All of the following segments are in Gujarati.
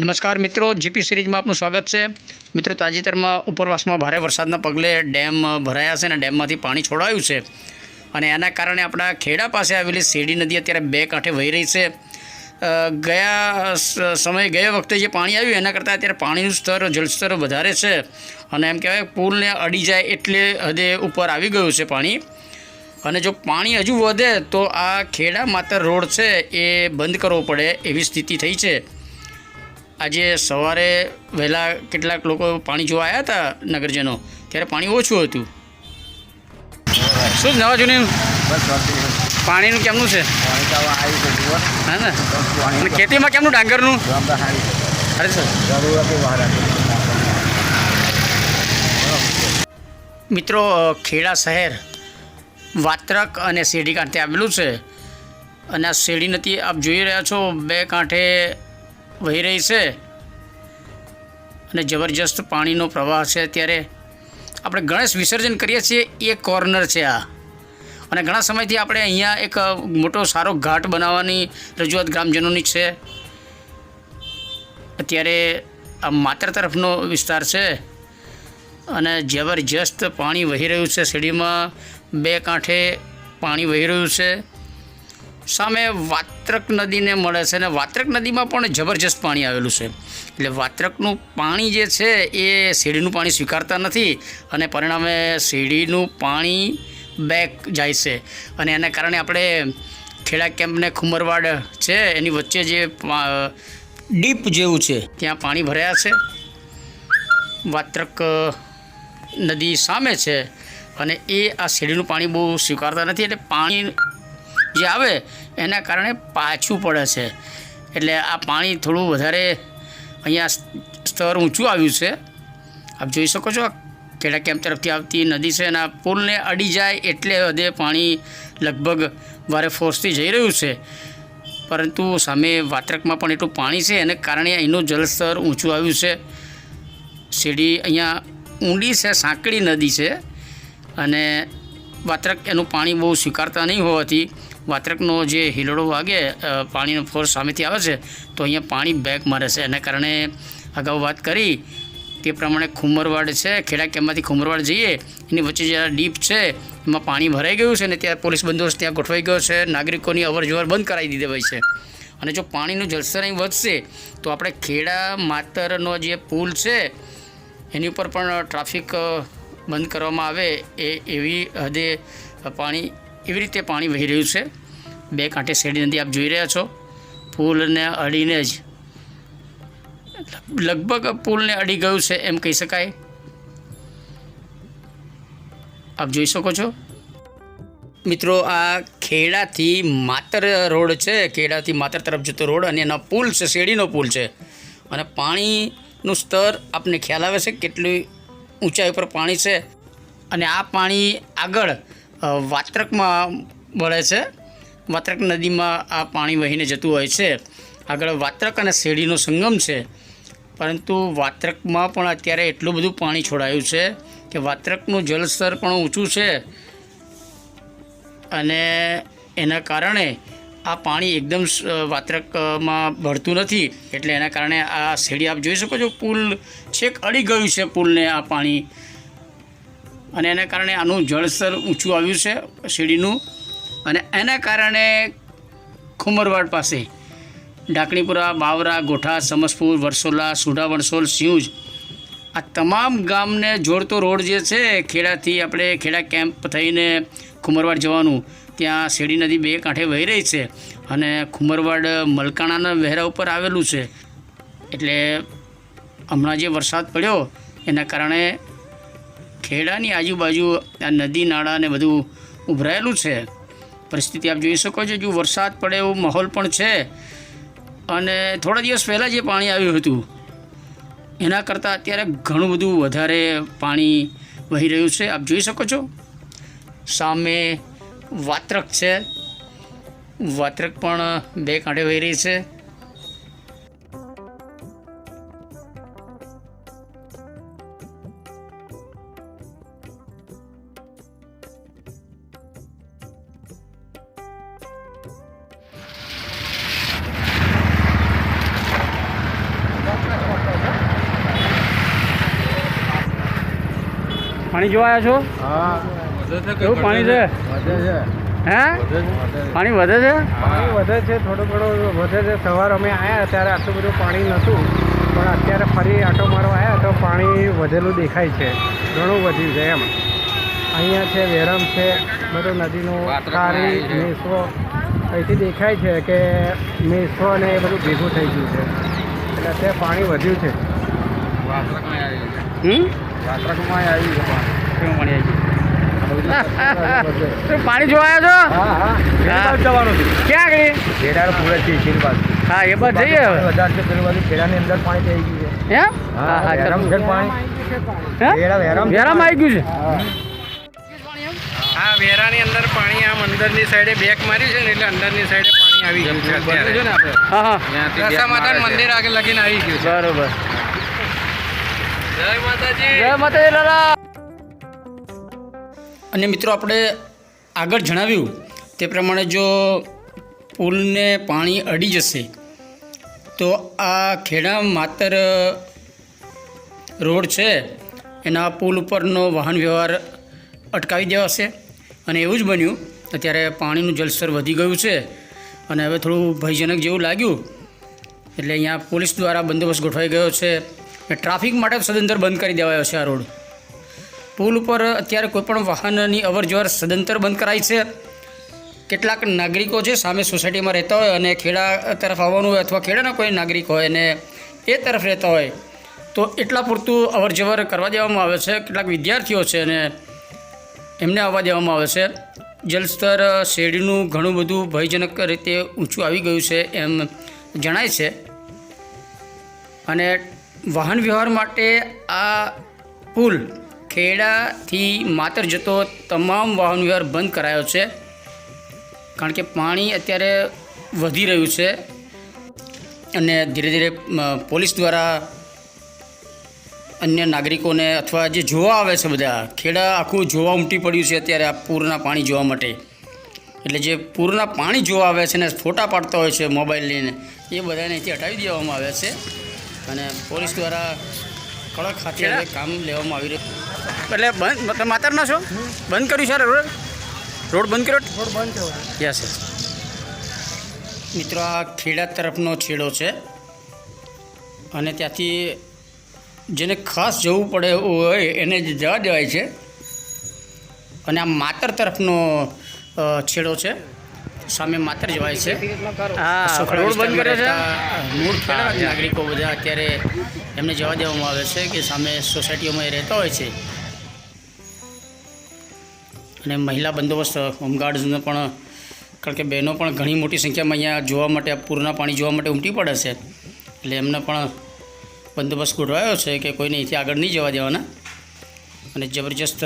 નમસ્કાર મિત્રો જીપી સિરીઝમાં આપનું સ્વાગત છે. મિત્રો, તાજેતરમાં ઉપરવાસમાં ભારે વરસાદના પગલે ડેમ ભરાયા છે અને ડેમમાંથી પાણી છોડાયું છે. અને એના કારણે આપણા ખેડા પાસે આવેલી શેરડી નદી અત્યારે બે કાંઠે વહી રહી છે. ગયા સમયે ગયા વખતે જે પાણી આવ્યું, એના કરતાં અત્યારે પાણીનું સ્તર, જળસ્તર વધારે છે. અને એમ કહેવાય પુલને અડી જાય એટલે હદે ઉપર આવી ગયું છે પાણી. અને જો પાણી હજુ વધે, તો આ ખેડા માતર રોડ છે, એ બંધ કરવો પડે એવી સ્થિતિ થઈ છે. આજે સવારે વહેલા કેટલાક લોકો પાણી જોવા આવ્યા હતા નગરજનો, ત્યારે પાણી ઓછું હતું. શું, નવા જૂની? પાણીનું કેમનું છે. હા ને? અને ખેતીમાં કેમનું ડાંગરનું? અરે સર. મિત્રો ખેડા શહેર વાત્રક અને શેરડી કાંઠે આવેલું છે. અને આ શેરડી નદી આપ જોઈ રહ્યા છો બે કાંઠે વહી રહી છે. અને જબરજસ્ત પાણીનો પ્રવાહ છે. ત્યારે આપણે ગણેશ વિસર્જન કરીએ છીએ. એ કોર્નર છે આ. અને ઘણા સમયથી આપણે અહીંયા એક મોટો સારો ઘાટ બનાવવાની રજૂઆત ગ્રામજનોની છે. અત્યારે આ માત્ર તરફનો વિસ્તાર છે અને જબરજસ્ત પાણી વહી રહ્યું છે. શેરડીમાં બે કાંઠે પાણી વહી રહ્યું છે. સામે વાત્રક નદીને મળે છે અને વાત્રક નદીમાં પણ જબરજસ્ત પાણી આવેલું છે. એટલે વાત્રકનું પાણી જે છે એ શેરડીનું પાણી સ્વીકારતા નથી અને પરિણામે શેરડીનું પાણી બેક જાય છે. અને એના કારણે આપણે ખેડા કેમ્પને ખુમરવાડ છે, એની વચ્ચે જે ડીપ જેવું છે, ત્યાં પાણી ભરાયા છે. વાત્રક નદી સામે છે અને એ આ શેરડીનું પાણી બહુ સ્વીકારતા નથી એટલે પાણી જે આવે એના કારણે પાછું પડે છે. એટલે આ પાણી થોડું વધારે અહીંયા સ્તર ઊંચું આવ્યું છે. આપ જોઈ શકો છો ખેડા કેમ્પ તરફથી આવતી નદી છે અને આ પુલને અડી જાય એટલે હદે પાણી લગભગ વારે ફોર્સથી જઈ રહ્યું છે. પરંતુ સામે વાત્રકમાં પણ એટલું પાણી છે એને કારણે અહીંનું જલસ્તર ઊંચું આવ્યું છે. શેરડી અહીંયા ઊંડી છે, સાંકડી નદી છે અને વાત્રક એનું પાણી બહુ સ્વીકારતા નહીં હોવાથી વાત્રકનો જે હિલડો વાગે પાણીનો ફોર્સ સામેથી આવે છે, તો અહીંયા પાણી બેક મારે છે. એના કારણે અગાઉ વાત કરી તે પ્રમાણે ખુમરવાડ છે. ખેડા કેમ્પમાંથી ખુમરવાડ જઈએ, એની વચ્ચે જ્યારે ડીપ છે, એમાં પાણી ભરાઈ ગયું છે ને ત્યાં પોલીસ બંદોબસ્ત ત્યાં ગોઠવાઈ ગયો છે. નાગરિકોની અવર જવર બંધ કરાવી દીધી હોય છે. અને જો પાણીનું જલસર અહીં વધશે, તો આપણે ખેડા માતરનો જે પુલ છે, એની ઉપર પણ ટ્રાફિક બંધ કરવામાં આવે એ એવી હદે પાણી, એવી રીતે પાણી વહી રહ્યું છે. બે કાંઠે શેરડી નદી આપ જોઈ રહ્યા છો. પુલને અડીને જ લગભગ પુલને અડી ગયું છે એમ કહી શકાય. આપ જોઈ શકો છો. મિત્રો, આ ખેડાથી માતર રોડ છે. ખેડાથી માતર તરફ જતો રોડ અને એનો પુલ છે, શેરડીનો પુલ છે. અને પાણીનું સ્તર આપને ખ્યાલ આવે છે કેટલી ઊંચાઈ ઉપર પાણી છે. અને આ પાણી આગળ વાત્રકમાં વળે છે. વાત્રક નદીમાં આ પાણી વહીને જતું હોય છે. આગળ વાત્રક અને શેરડીનો સંગમ છે. પરંતુ વાત્રકમાં પણ અત્યારે એટલું બધું પાણી છોડાયું છે કે વાત્રકનું જળસ્તર પણ ઊંચું છે. અને એના કારણે આ પાણી એકદમ વાત્રકમાં ભળતું નથી. એટલે એના કારણે આ શેડી આપ જોઈ શકો છો, પુલ છેક અડી ગયું છે પુલને આ પાણી. અને એના કારણે આનું જળસ્તર ઊંચું આવ્યું છે શેડીનું અને એના કારણે ખુમરવાડ પાસે ઢાકણીપુરા, બાવરા, ગોઠા, સમસપુર, વરસોલા, સુઢા, વણસોલ સિંજ આ તમામ ગામને જોડતો રોડ જે છે, ખેડાથી આપણે ખેડા કેમ્પ થઈને ખુમરવાડ જવાનું. ત્યાં શેરડી નદી બે કાંઠે વહી રહી છે અને ખુમરવાડ મલકાણાના વહેરા ઉપર આવેલું છે. એટલે હમણાં જે વરસાદ પડ્યો, એના કારણે ખેડાની આજુબાજુ આ નદી, નાળા ને બધું ઉભરાયેલું છે. પરિસ્થિતિ આપ જોઈ શકો છો, જો વરસાદ પડે એવો માહોલ પણ છે અને થોડા દિવસ પહેલાં જે પાણી આવ્યું હતું, એના કરતાં અત્યારે ઘણું બધું વધારે પાણી વહી રહ્યું છે. આપ જોઈ શકો છો, સામે વાત્રક છે. વાત્રક પણ બે કાંઠે વહી રહી છે. પાણી જોવા આવ્યા છો? કેવું પાણી છે? વધે છે. હે? પાણી વધે છે? પાણી વધે છે થોડું ઘણું વધે છે. સવાર અમે આવ્યા ત્યારે આટલું બધું પાણી નહોતું. પણ અત્યારે ફરી આટો મારવા આવ્યા તો પાણી વધેલું દેખાય છે. ઘણું વધ્યું છે એમ. અહીંયા છે વેરમ છે બધું નદીનું કારી મેસો અહીંથી દેખાય છે કે મેસો અને એ બધું ભેગું થઈ ગયું છે. એટલે અત્યારે પાણી વધ્યું છે. હમ? આવી પાણી. આવી બધે. પાણી જોવા આવ્યા છો? હા હા. હા. જવાનું છે ક્યાં ગઈ ખેડાર પૂરે છે બાજુ. હા એ બાદ જઈએ હવે. વધારે છે પેલી બાજુ ખેડાની અંદર પાણી થઈ ગયું છે. એમ? હા હા ગરમ. છે પાણી. હે? વેરામ આવી ગયું છે? હા. વેરાની અંદર પાણી આમ અંદરની સાઈડે બેક મારી છે ને એટલે અંદરની સાઈડે પાણી આવી ગયું છે અત્યારે. હા હા. માતાનું મંદિર આગળ લગીને આવી ગયું બરોબર. જય માતાજી. જય માતાજી લાલા. અને મિત્રો આપણે આગળ જણાવ્યું તે પ્રમાણે જો પુલને પાણી અડી જશે તો આ ખેડા માતર રોડ છે એના પુલ ઉપરનો વાહન વ્યવહાર અટકાવી દેવાશે અને એવું જ બન્યું અત્યારે પાણીનું જળસ્તર વધી ગયું છે. અને હવે થોડું ભયજનક જેવું લાગ્યું એટલે અહીંયા પોલીસ દ્વારા બંદોબસ્ત ગોઠવાઈ ગયો છે. ટ્રાફિક માટે સદંતર બંધ કરી દેવાયો છે આ રોડ. પુલ ઉપર અત્યારે કોઈપણ વાહનની અવરજવર સદંતર બંધ કરાઈ છે. કેટલાક નાગરિકો છે સામે સોસાયટીમાં રહેતા હોય અને ખેડા તરફ આવવાનું હોય અથવા ખેડાના કોઈ નાગરિક હોય અને એ તરફ રહેતા હોય, તો એટલા પૂરતું અવરજવર કરવા દેવામાં આવે છે. કેટલાક વિદ્યાર્થીઓ છે અને એમને આવવા દેવામાં આવે છે. જલસ્તર, શેરડીનું ઘણું બધું ભયજનક રીતે ઊંચું આવી ગયું છે એમ જણાય છે. અને વાહન વ્યવહાર માટે આ પુલ ખેડાથી માતર જતો તમામ વાહન વ્યવહાર બંધ કરાયો છે. કારણ કે પાણી અત્યારે વધી રહ્યું છે અને ધીરે ધીરે પોલીસ દ્વારા અન્ય નાગરિકોને અથવા જે જોવા આવે છે બધા, ખેડા આખું જોવા ઉમટી પડ્યું છે અત્યારે આ પૂરના પાણી જોવા માટે. એટલે જે પૂરના પાણી જોવા આવે છે ને, ફોટા પાડતા હોય છે મોબાઈલ લઈને એ બધાને અહીંથી હટાવી દેવામાં આવે છે. અને પોલીસ દ્વારા કડક ખાતે કામ લેવામાં આવી રહ્યું. એટલે બંધ માતરના છો? બંધ કર્યું છે રોડ? રોડ બંધ કર્યો? રોડ બંધ છે. Yes yes. મિત્રો આ ખેડા તરફનો છેડો છે. અને ત્યાંથી જેને ખાસ જવું પડે હોય એને જ જવા દેવાય છે. અને આ માતર તરફનો છેડો છે. સામે માત્ર જવાય છે. નાગરિકો બધા અત્યારે એમને જવા દેવામાં આવે છે કે સામે સોસાયટીઓમાં એ રહેતા હોય છે. અને મહિલા બંદોબસ્ત હોમગાર્ડ્સને પણ કારણ કે બહેનો પણ ઘણી મોટી સંખ્યામાં અહીંયા જોવા માટે પૂરના પાણી જોવા માટે ઉમટી પડે છે. એટલે એમને પણ બંદોબસ્ત ગોઠવાયો છે કે કોઈને અહીંથી આગળ નહીં જવા દેવાના. અને જબરજસ્ત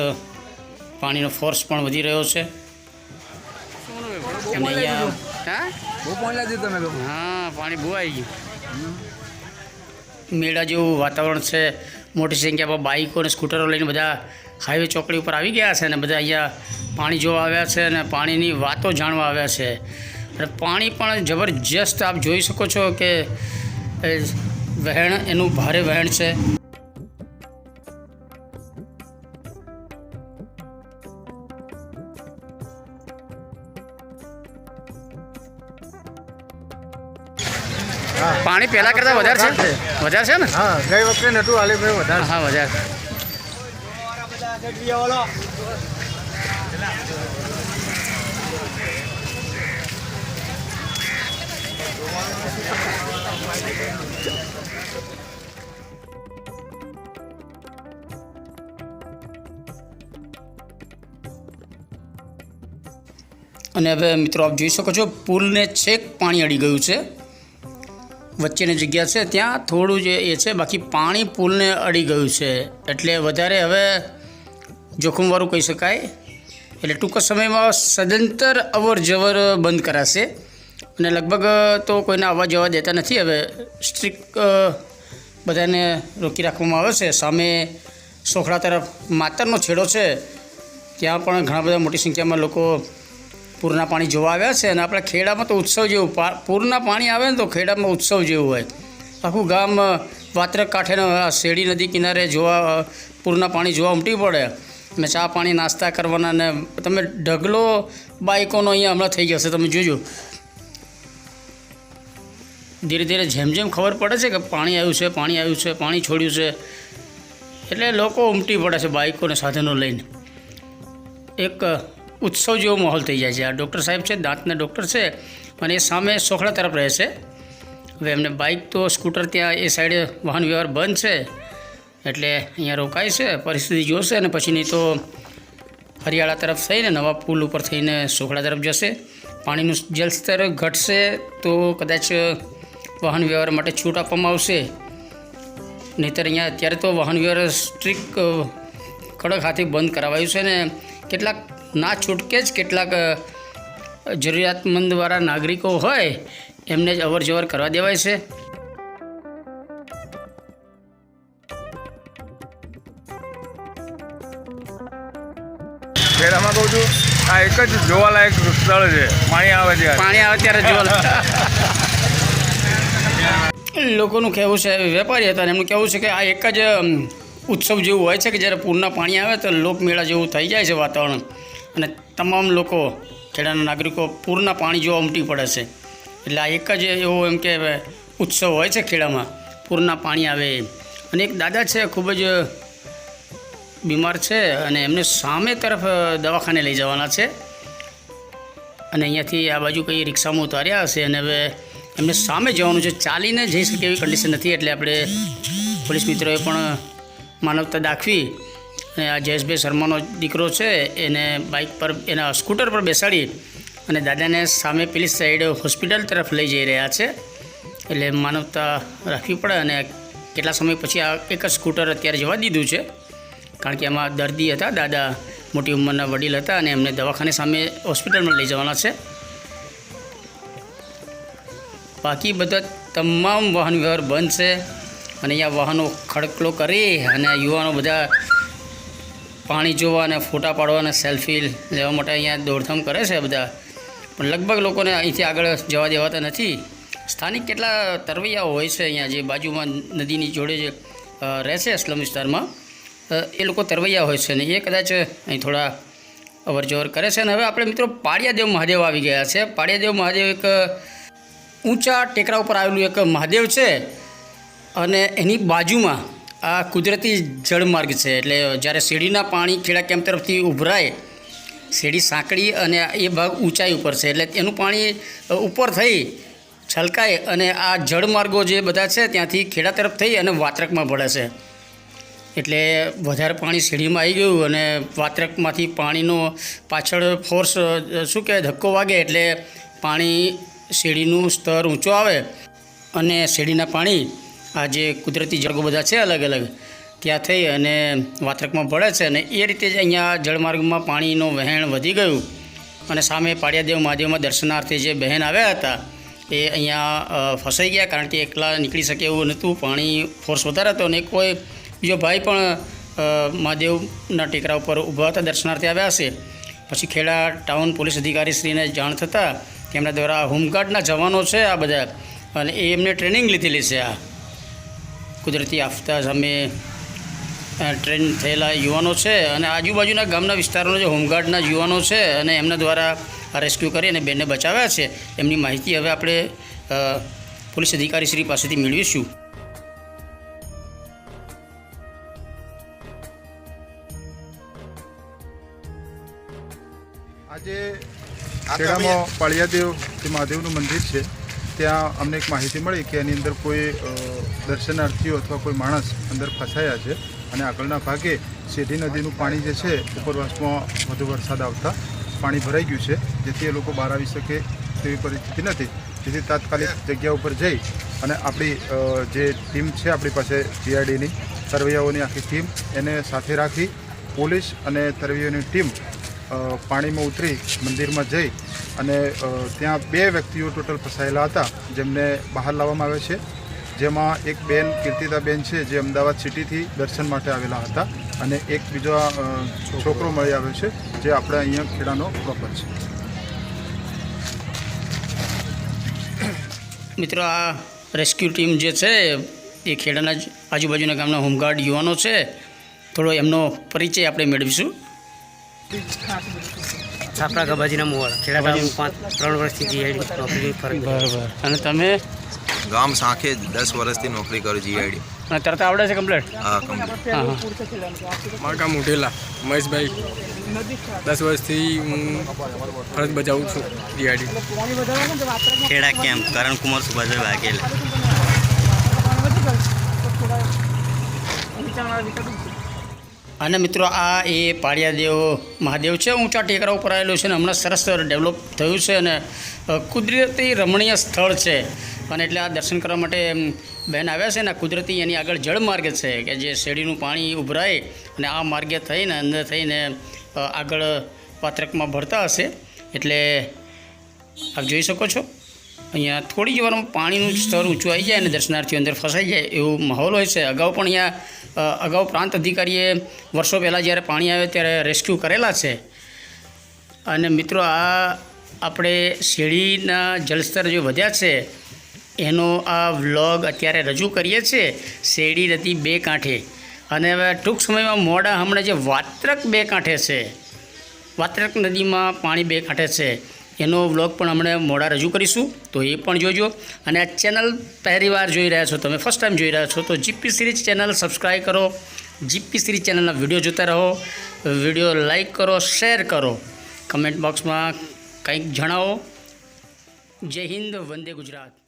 પાણીનો ફોર્સ પણ વધી રહ્યો છે. અને અહીંયા હા? બહુ પાણી તમે હા પાણી બહુ આવી ગયું. મેળા જેવું વાતાવરણ છે. મોટી સંખ્યામાં બાઇકો અને સ્કૂટરો લઈને બધા હાઈવે ચોકડી ઉપર આવી ગયા છે અને બધા અહીંયા પાણી જોવા આવ્યા છે અને પાણીની વાતો જાણવા આવ્યા છે. અને પાણી પણ જબરજસ્ત આપ જોઈ શકો છો કે વહેણ એનું ભારે વહેણ છે. પાણી પહેલાં કરતાં વધારે છે? વધારે છે. ને? હા ગઈ વખતે નતું હાલે ભાઈ વધારે હા વધારે. અને હવે મિત્રો આપ જોઈ શકો છો પુલને છેક પાણી અડી ગયું છે. વચ્ચેની જગ્યા છે, ત્યાં થોડું જે એ છે, બાકી પાણી પુલને અડી ગયું છે. એટલે વધારે હવે જોખમવાળું કહી શકાય. એટલે ટૂંક સમયમાં સદંતર અવર જવર બંધ કરાશે. અને લગભગ તો કોઈને આવવા જવા દેતા નથી. હવે સ્ટ્રિક્ટ બધાને રોકી રાખવામાં આવે છે. સામે સોખડા તરફ માતરનો છેડો છે. ત્યાં પણ ઘણા બધા મોટી સંખ્યામાં લોકો પૂરના પાણી જોવા આવ્યા છે અને આપણા ખેડામાં તો ઉત્સવ જેવું પૂરના પાણી આવે ને તો ખેડામાં ઉત્સવ જેવું હોય. આખું ગામ વાત્રક કાંઠેનો શેરડી નદી કિનારે જોવા પૂરના પાણી જોવા ઉમટી પડે. અને ચા પાણી નાસ્તા કરવાના ને તમે ઢગલો બાઇકોનો અહીંયા હમણાં થઈ જશે તમે જોજો. ધીરે ધીરે જેમ જેમ ખબર પડે છે કે પાણી આવ્યું છે, પાણી આવ્યું છે, પાણી છોડ્યું છે, એટલે લોકો ઉમટી પડે છે બાઇકોને સાધનો લઈને. એક ઉત્સવ જેવો માહોલ થઈ જાય છે. આ ડૉક્ટર સાહેબ છે, દાંતના ડૉક્ટર છે અને એ સામે સોખડા તરફ રહે છે. હવે એમને બાઇક તો સ્કૂટર ત્યાં એ સાઈડે વાહન વ્યવહાર બંધ છે, એટલે અહીંયા રોકાય છે, પરિસ્થિતિ જોશે અને પછી નહીં તો હરિયાળા તરફ થઈને નવા પુલ ઉપર થઈને સોખડા તરફ જશે. પાણીનું જલસ્તર ઘટશે તો કદાચ વાહન વ્યવહાર માટે છૂટ આપવામાં આવશે. નહીંતર અહીંયા અત્યારે તો વાહન વ્યવહાર સ્ટ્રિક્ટ કડક હાથે બંધ કરાવાયું છે ને કેટલાક ના છૂટકે જ કેટલાક જરૂરિયાતમંદવાળા નાગરિકો હોય એમને જ અવરજવર કરવા દેવાય છે. ખેડામાં કહું છું આ એક જ જોવાલાયક સ્થળ છે. પાણી આવે છે પાણી આવે ત્યારે જોવા લોકોનું કહેવું છે વેપારી હતા એમનું કહેવું છે કે આ એક જ ઉત્સવ જેવું હોય છે કે જ્યારે પૂરના પાણી આવે તો લોકમેળા જેવું થઈ જાય છે વાતાવરણ. અને તમામ લોકો ખેડાના નાગરિકો પૂરના પાણી જોવા ઉમટી પડે છે. એટલે આ એક જ એવો એમ કે ઉત્સવ હોય છે ખેડામાં, પૂરના પાણી આવે. અને એક દાદા છે, ખૂબ જ બીમાર છે અને એમને સામે તરફ દવાખાને લઈ જવાના છે. અને અહીંયાથી આ બાજુ કંઈ રિક્ષામાં ઉતાર્યા હશે અને હવે એમને સામે જવાનું છે. ચાલીને જઈ શકે એવી કન્ડિશન નથી એટલે આપણે પોલીસ મિત્રોએ પણ માનવતા દાખવી અને આ જયેશભાઈ શર્માનો દીકરો છે, એને બાઇક પર, એના સ્કૂટર પર બેસાડી અને દાદાને સામે પેલી સાઈડ હોસ્પિટલ તરફ લઈ જઈ રહ્યા છે. એટલે માનવતા રાખવી પડે અને કેટલા સમય પછી આ એક જ સ્કૂટર અત્યારે જવા દીધું છે. કારણ કે એમાં દર્દી હતા, દાદા મોટી ઉંમરના વડીલ હતા અને એમને દવાખાને સામે હોસ્પિટલમાં લઈ જવાના છે. બાકી બધા તમામ વાહન વ્યવહાર બંધ છે અને અહીંયા વાહનો ખડકલો કરી અને યુવાનો બધા પાણી જોવા અને ફોટા પાડવા અને સેલ્ફી લેવા માટે અહીંયા દોડધામ કરે છે બધા. પણ લગભગ લોકોને અહીંથી આગળ જવા દેવાતા નથી. સ્થાનિક કેટલા તરવૈયાઓ હોય છે અહીંયા જે બાજુમાં નદીની જોડે જે રહેશે રહે સ્લમ વિસ્તારમાં. એ લોકો તરવૈયા હોય છે ને એ કદાચ અહીં થોડા અવરજવર કરે છે. અને હવે આપણે મિત્રો પાળિયાદેવ મહાદેવ આવી ગયા છે. પાળિયાદેવ મહાદેવ એક ઊંચા ટેકરા ઉપર આવેલું એક મહાદેવ છે. અને એની બાજુમાં આ કુદરતી જળમાર્ગ છે. એટલે જ્યારે શેરડીના પાણી ખેડા કેમ્પ તરફથી ઉભરાય, શેરડી સાંકડી અને એ ભાગ ઊંચાઈ ઉપર છે. એટલે એનું પાણી ઉપર થઈ છલકાય અને આ જળમાર્ગો જે બધા છે ત્યાંથી ખેડા તરફ થઈ અને વાત્રકમાં ભળે છે. એટલે વધારે પાણી શેરડીમાં આવી ગયું અને વાત્રકમાંથી પાણીનો પાછળ ફોર્સ શું કહેવાય, ધક્કો વાગે એટલે પાણી શેરડીનું સ્તર ઊંચો આવે અને શેરડીના પાણી આ જે કુદરતી જળગો બધા છે અલગ અલગ, ત્યાં થઈ અને વાત્રકમાં ભળે છે અને એ રીતે જ અહીંયા જળમાર્ગમાં પાણીનું વહેણ વધી ગયું અને સામે પાડિયાદેવ મહાદેવમાં દર્શનાર્થે જે બહેન આવ્યા હતા, એ અહીંયા ફસાઈ ગયા કારણ કે એકલા નીકળી શકે એવું નહોતું, પાણી ફોર્સ વધારે હતો અને કોઈ બીજો ભાઈ પણ મહાદેવના ટેકરા ઉપર ઊભા હતા, દર્શનાર્થે આવ્યા હશે. પછી ખેડા ટાઉન પોલીસ અધિકારીશ્રીને જાણ થતાં તેમના દ્વારા હોમગાર્ડના જવાનો છે આ બધા અને એ એમને ટ્રેનિંગ લીધેલી છે આ. કુદરતી આફતા સામે ટ્રેન થયેલા યુવાનો છે અને આજુબાજુના ગામના વિસ્તારોના જે હોમગાર્ડના યુવાનો છે અને એમના દ્વારા રેસ્ક્યુ કરી અને બેનને બચાવ્યા છે એમની માહિતી હવે આપણે પોલીસ અધિકારી શ્રી પાસેથી મેળવીશું. આજે ખેડામાં પાળિયાદેવ જે મહાદેવનું મંદિર છે. ત્યાં અમને એક માહિતી મળી કે એની અંદર કોઈ દર્શનાર્થીઓ અથવા કોઈ માણસ અંદર ફસાયા છે અને આગળના ભાગે શેઢી નદીનું પાણી જે છે, ઉપરવાસમાં વધુ વરસાદ આવતા પાણી ભરાઈ ગયું છે, જેથી એ લોકો બહાર આવી શકે તેવી પરિસ્થિતિ નથી. જેથી તાત્કાલિક જગ્યા ઉપર જઈ અને આપણી જે ટીમ છે આપણી પાસે જીઆરડીની તરવૈયાઓની આખી ટીમ એને સાથે રાખી પોલીસ અને તરવૈયાઓની ટીમ પાણીમાં ઉતરી મંદિરમાં જઈ અને ત્યાં બે વ્યક્તિઓ ટોટલ ફસાયેલા હતા, જેમને બહાર લાવવામાં આવે છે. જેમાં એક બેન કીર્તિતાબેન છે, જે અમદાવાદ સિટીથી દર્શન માટે આવેલા હતા અને એક બીજો છોકરો મળી આવ્યો છે, જે આપણે અહીંયા ખેડાનો પ્રોપર છે. મિત્રો, આ રેસ્ક્યુ ટીમ જે છે, એ ખેડાના આજુબાજુના ગામના હોમગાર્ડ યુવાનો છે. થોડો એમનો પરિચય આપણે મેળવીશું. છાપરા ગબાજીના મોળ ખેડા ગામ પાંચ ત્રણ વર્ષથી જીઆઈડી નોકરી ફરજ બરાબર. અને તમે? ગામ સાંખે દસ વર્ષથી નોકરી કરું જીઆઈડી અને તો આવડે છે કમ્પ્લેટ? હા કમ્પ્લેટ. હા હા. મારું ગામ ઉઠેલા મહેશભાઈ. દસ વર્ષથી હું ફરજ બજાવું છું જીઆઈડી ખેડા કેમ્પ કરણકુમાર સુભાષભાઈ વાઘેલ. અને મિત્રો આ એ પાળિયાદેવ મહાદેવ છે. ઊંચા ટેકરા ઉપર આવેલું છે અને હમણાં સરસ ડેવલપ થયું છે અને કુદરતી રમણીય સ્થળ છે. અને એટલે આ દર્શન કરવા માટે બહેન આવ્યા છે ને કુદરતી એની આગળ જળ માર્ગ છે કે જે શેરડીનું પાણી ઉભરાય અને આ માર્ગે થઈને, અંદર થઈને આગળ પાત્રકમાં ભરતા હશે. એટલે આપ જોઈ શકો છો. અહીંયા થોડી જ વારમાં પાણીનું સ્તર ઊંચું આવી જાય અને દર્શનાર્થીઓ અંદર ફસાઈ જાય એવો માહોલ હોય છે. અગાઉ પણ અહીંયા અગાઉ પ્રાંત અધિકારીએ વર્ષો પહેલાં જ્યારે પાણી આવે ત્યારે રેસ્ક્યુ કરેલા છે. અને મિત્રો, આ આપણે શેરડીના જળસ્તર જે વધ્યા છે, એનો આ વ્લોગ અત્યારે રજૂ કરીએ છીએ શેરડી નદી બે કાંઠે. અને હવે ટૂંક સમયમાં મોડા હમણાં જે વાત્રક બે કાંઠે છે, વાત્રક નદીમાં પાણી બે કાંઠે છે. એનો વ્લોગ પણ અમને મોડા રજૂ કરીશું, તો એ પણ જોજો. અને આ ચેનલ પહેલી વાર જોઈ રહ્યા છો, તમે ફર્સ્ટ ટાઈમ જોઈ રહ્યા છો, તો જીપી સિરીઝ ચેનલ સબસ્ક્રાઈબ કરો. જીપી સિરીઝ ચેનલના વીડિયો જોતા રહો, વીડિયો લાઈક કરો, શેર કરો. કમેન્ટ બોક્સમાં કંઈક જણાવો. જય હિન્દ, વંદે ગુજરાત.